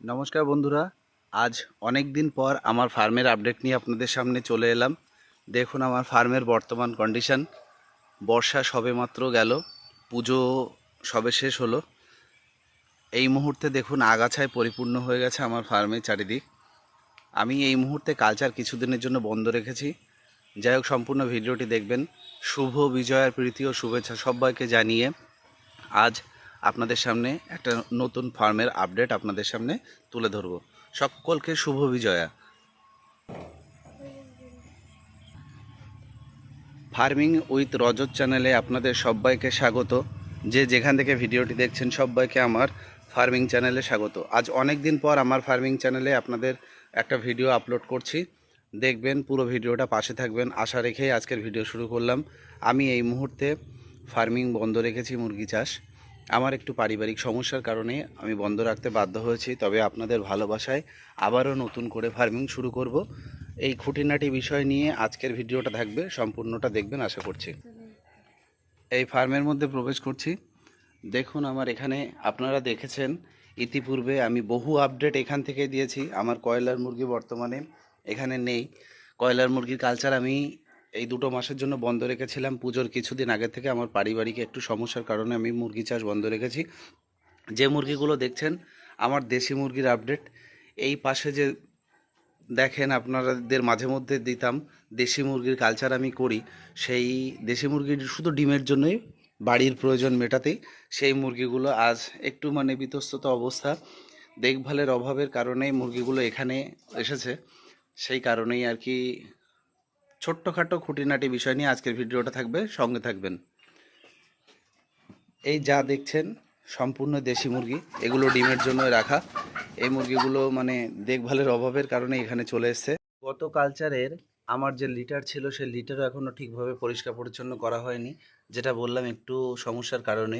নমস্কার বন্ধুরা, আজ অনেক দিন পর আমার ফার্মের আপডেট নিয়ে আপনাদের সামনে চলে এলাম। দেখুন আমার ফার্মের বর্তমান কন্ডিশন বর্ষা সবেমাত্র গেল, পুজো সবে শেষ হলো। এই মুহূর্তে দেখুন আগাছায় পরিপূর্ণ হয়ে গেছে আমার ফার্মের চারিদিক। আমি এই মুহূর্তে কালচার কিছুদিনের জন্য বন্ধ রেখেছি। যাই হোক, সম্পূর্ণ ভিডিওটি দেখবেন। শুভ বিজয়ার প্রীতি ও শুভেচ্ছা সবাইকে জানিয়ে আজ আপনাদের সামনে একটা নতুন ফার্মের আপডেট আপনাদের সামনে তুলে ধরব। সকলকে শুভ বিজয়া। ফার্মিং উইথ রজত চ্যানেলে আপনাদের সবাইকে স্বাগত। যে যেখান থেকে ভিডিওটি দেখছেন সবাইকে আমার ফার্মিং চ্যানেলে স্বাগত। আজ অনেক দিন পর আমার ফার্মিং চ্যানেলে আপনাদের একটা ভিডিও আপলোড করছি। দেখবেন পুরো ভিডিওটা পাশে থাকবেন। আশা রেখেই আজকের ভিডিও শুরু করলাম। আমি এই মুহূর্তে ফার্মিং বন্ধ রেখেছি মুরগি চাষ। আমার একটু পারিবারিক সমস্যার কারণে আমি বন্ধ রাখতে বাধ্য হয়েছি, তবে আপনাদের ভালোবাসায় আবারও নতুন করে ফার্মিং শুরু করব। এই খুঁটিনাটি বিষয় নিয়ে আজকের ভিডিওটা থাকবে, সম্পূর্ণটা দেখবেন, আশা করছি। এই ফার্মের মধ্যে প্রবেশ করছি। দেখুন আমার এখানে, আপনারা দেখেছেন, ইতিপূর্বে আমি বহু আপডেট এখান থেকে দিয়েছি। আমার কয়লার মুরগি বর্তমানে এখানে নেই। কয়লার মুরগির কালচার আমি এই দুটো মাসের জন্য বন্ধ রেখেছিলাম। পুজোর কিছুদিন আগে থেকে আমার পারিবারিক একটু সমস্যার কারণে আমি মুরগি চাষ বন্ধ রেখেছি। যে মুরগিগুলো দেখছেন, আমার দেশি মুরগির আপডেট এই পাশে যে দেখেন আপনাদের মাঝে মধ্যে দিতাম, দেশি মুরগির কালচার আমি করি। সেই দেশি মুরগির শুধু ডিমের জন্যই, বাড়ির প্রয়োজন মেটাতেই সেই মুরগিগুলো আজ একটু মানে বিতস্তত অবস্থা। দেখভালের অভাবের কারণেই মুরগিগুলো এখানে এসেছে। সেই কারণেই আর কি ছোট্টখাটো খুঁটিনাটি বিষয় নিয়ে আজকের ভিডিওটা থাকবে। সঙ্গে থাকবেন। এই যা দেখছেন, সম্পূর্ণ দেশি মুরগি, এগুলো ডিমের জন্য রাখা। এই মুরগিগুলো মানে দেখভালের অভাবের কারণে এখানে চলে এসছে। গত কালচারের আমার যে লিটার ছিল, সেই লিটারও এখনও ঠিকভাবে পরিষ্কার পরিচ্ছন্ন করা হয়নি। যেটা বললাম একটু সমস্যার কারণে।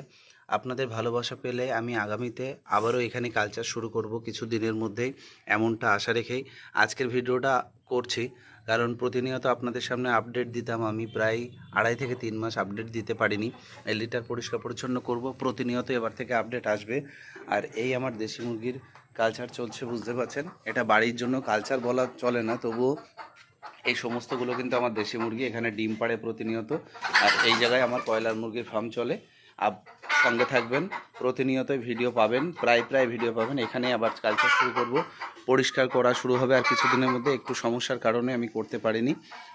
আপনাদের ভালোবাসা পেলে আমি আগামীতে আবারও এখানে কালচার শুরু করব কিছু দিনের মধ্যেই, এমনটা আশা রেখেই আজকের ভিডিওটা করছি। কারণ প্রতিনিয়ত আপনাদের সামনে আপডেট দিতাম, আমি প্রায় আড়াই থেকে তিন মাস আপডেট দিতে পারিনি। এই লিটার পরিষ্কার পরিচ্ছন্ন করব, প্রতিনিয়ত এবার থেকে আপডেট আসবে। আর এই আমার দেশি মুরগির কালচার চলছে, বুঝতে পারছেন? এটা বাড়ির জন্য কালচার বলা চলে না, তবুও এই সমস্তগুলো কিন্তু আমার দেশি মুরগি, এখানে ডিম পাড়ে প্রতিনিয়ত। আর এই জায়গায় আমার কয়লার মুরগির ফার্ম চলে। আপ সঙ্গে থাকবেন, প্রতিনিয়ত ভিডিও পাবেন, প্রায় প্রায় ভিডিও পাবেন। এখানে আবার কালচার শুরু করব। পরিষ্কার করা শুরু হবে আর কিছুদিনের মধ্যে একটু সমস্যার কারণে আমি করতে পারিনি।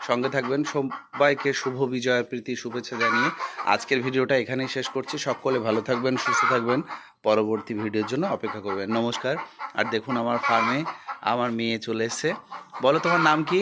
সঙ্গে থাকবেন, সবাইকে শুভ বিজয়ের প্রীতি, শুভেচ্ছা জানিয়ে আজকের ভিডিওটা এখানেই শেষ করছি। সকলে ভালো থাকবেন, সুস্থ থাকবেন। পরবর্তী ভিডিওর জন্য অপেক্ষা করবেন। নমস্কার। আর দেখুন, আমার ফার্মে আমার মেয়ে চলে এসছে। বলো, তোমার নাম কি?